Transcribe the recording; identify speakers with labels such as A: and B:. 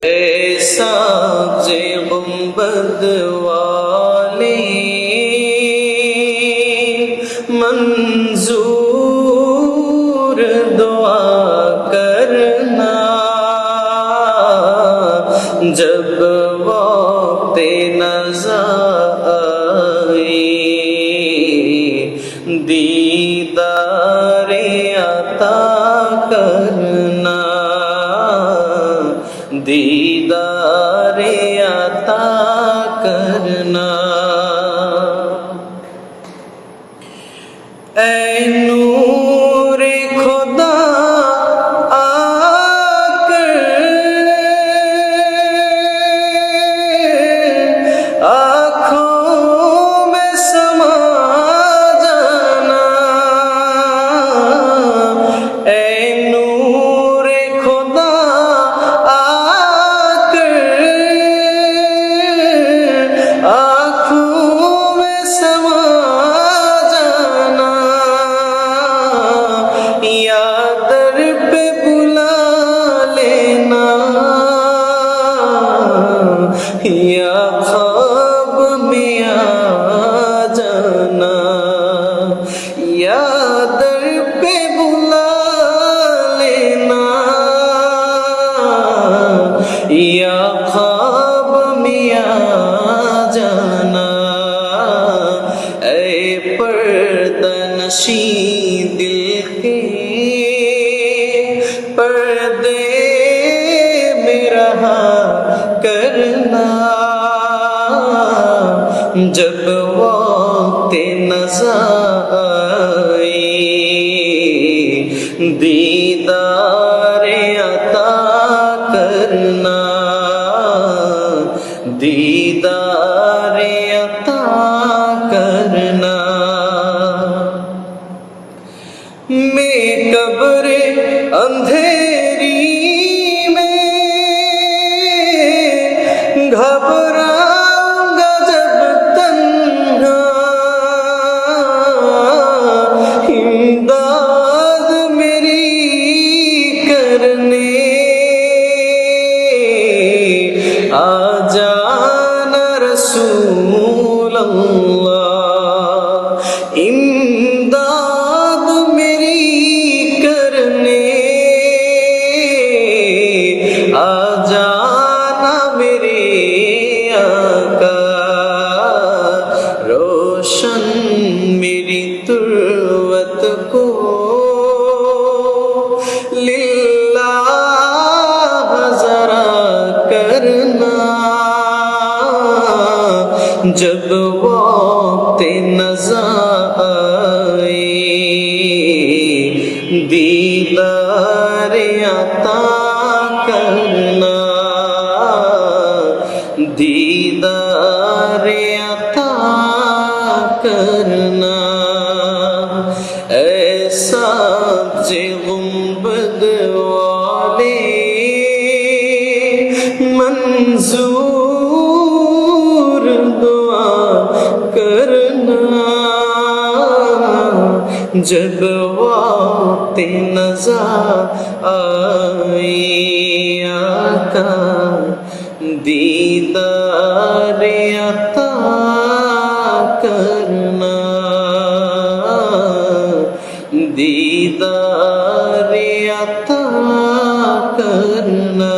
A: سبزِ غنبد والی منظور دعا کرنا جب وقت نظر آئی دیدار عطا کرنا दीदार आता करना। ऐ नूर या ख्वाब में आ जाना। या दर पे बुला लेना। या ख्वाब में आ जाना। ऐ पर्दनशी दिल के पर्दे में रहा जब वक्त नज़र आए दीदार अता करना, दीदार अता करना। मैं कब्र अंधेरी में घबराऊँगा আজানা রসুল্লাহ ইমদাদ মেরি করনে। আজানা মেরে আকা। রোশন মেরি তুরবত কো। जब वक्त नजर आए दीदार अता करना दीदार अता करना ऐसा जे गुम्बद वाले मंजूर जब वक्त नजर आए आका दीदार अता करना दीदार अता करना